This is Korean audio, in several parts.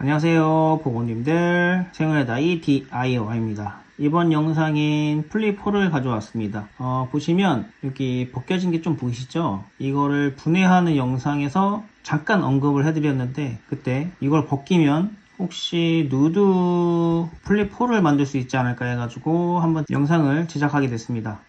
안녕하세요 보고님들. 생활의 나이 DIY입니다. 이번 영상인 플립4를 가져왔습니다. 어, 보시면 여기 벗겨진 게 좀 보이시죠? 이거를 분해하는 영상에서 잠깐 언급을 해드렸는데 그때 이걸 벗기면 혹시 누드 플립4를 만들 수 있지 않을까 해가지고 한번 영상을 제작하게 됐습니다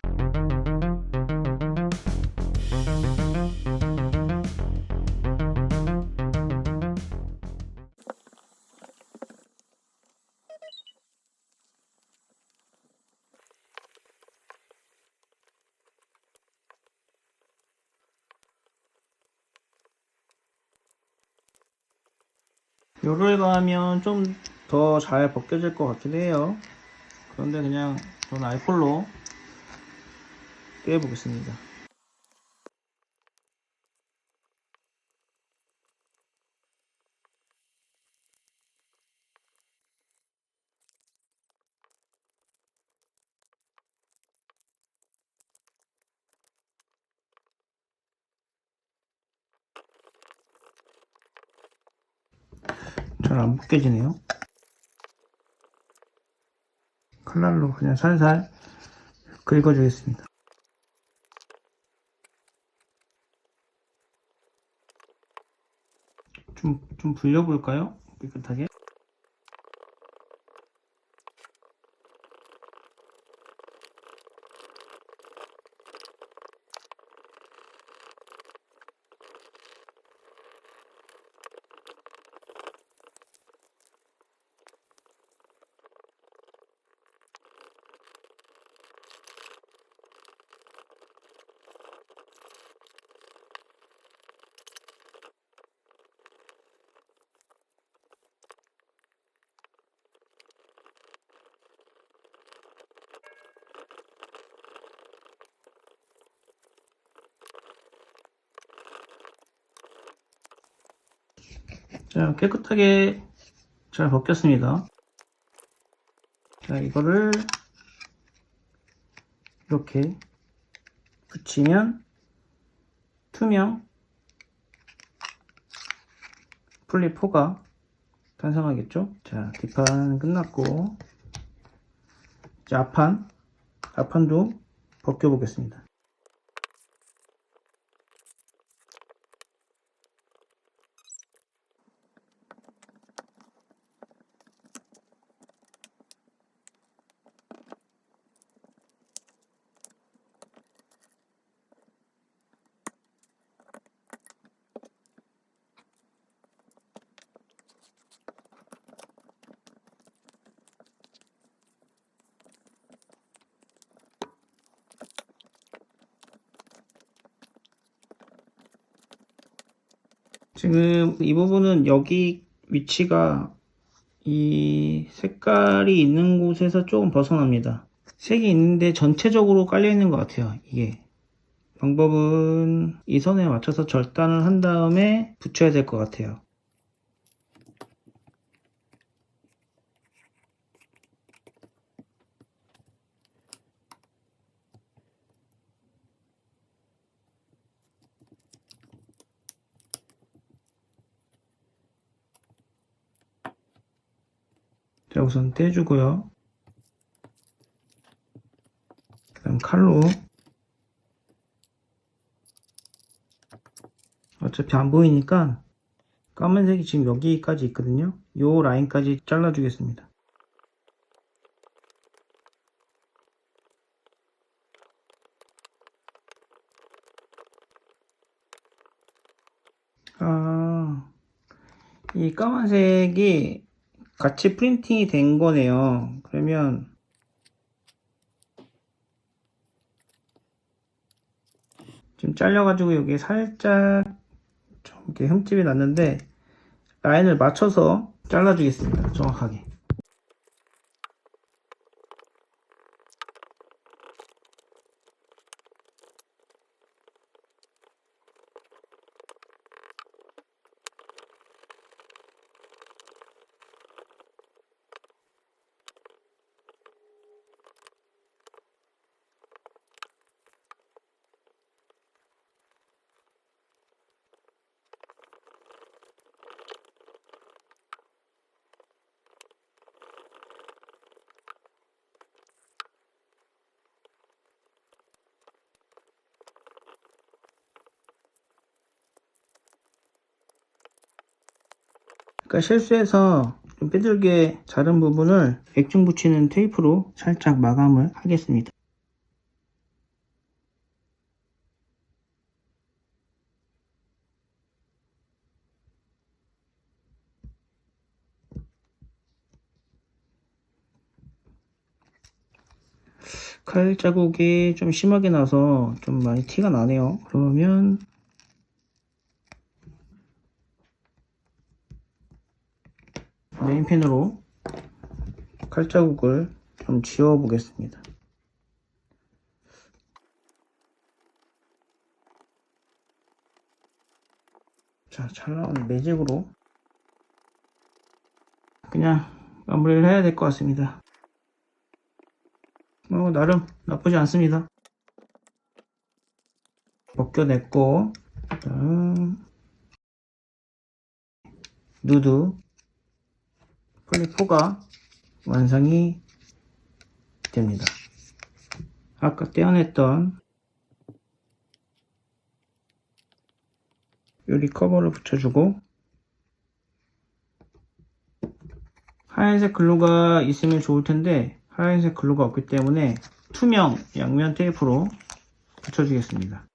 요를 가면 좀 더 잘 벗겨질 것 같긴 해요. 그런데 그냥 저는 알콜로 떼보겠습니다. 잘 안 벗겨지네요. 칼날로 그냥 살살 긁어주겠습니다. 좀, 좀 불려볼까요? 깨끗하게. 자, 깨끗하게 잘 벗겼습니다. 자, 이거를 이렇게 붙이면 투명 플립4가 탄생하겠죠? 자, 뒷판 끝났고 이제 앞판, 앞판도 벗겨보겠습니다. 지금 이 부분은 여기 위치가 이 색깔이 있는 곳에서 조금 벗어납니다. 색이 있는데 전체적으로 깔려 있는 것 같아요. 이게 방법은 이 선에 맞춰서 절단을 한 다음에 붙여야 될 것 같아요. 자, 우선 떼주고요. 그 다음 칼로 어차피 안 보이니까 까만색이 지금 여기까지 있거든요. 요 라인까지 잘라주겠습니다. 아, 이 까만색이 같이 프린팅이 된 거네요. 그러면 지금 잘려가지고 여기 살짝 좀 이렇게 흠집이 났는데 라인을 맞춰서 잘라주겠습니다. 정확하게. 그러니까 실수해서 좀 삐뚤게 자른 부분을 액중 붙이는 테이프로 살짝 마감을 하겠습니다. 칼 자국이 좀 심하게 나서 좀 많이 티가 나네요. 그러면 네임 펜으로 칼 자국을 좀 지워 보겠습니다. 자, 잘 나오는 매직으로 그냥 마무리를 해야 될 것 같습니다. 어, 나름 나쁘지 않습니다. 벗겨냈고, 누드, 플립4가 완성이 됩니다. 아까 떼어냈던 유리 커버를 붙여주고, 하얀색 글루가 있으면 좋을 텐데 하얀색 글루가 없기 때문에 투명 양면 테이프로 붙여주겠습니다.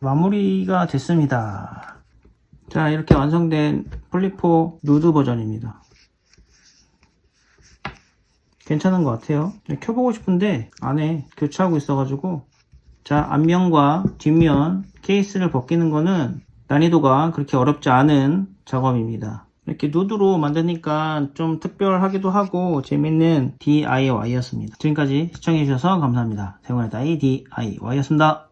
마무리가 됐습니다. 자, 이렇게 완성된 플리포 누드 버전입니다. 괜찮은 것 같아요. 켜보고 싶은데 안에 교체하고 있어가지고 자, 앞면과 뒷면 케이스를 벗기는 거는 난이도가 그렇게 어렵지 않은 작업입니다. 이렇게 누드로 만드니까 좀 특별하기도 하고 재밌는 DIY였습니다. 지금까지 시청해주셔서 감사합니다. 세원의 다이 DIY였습니다.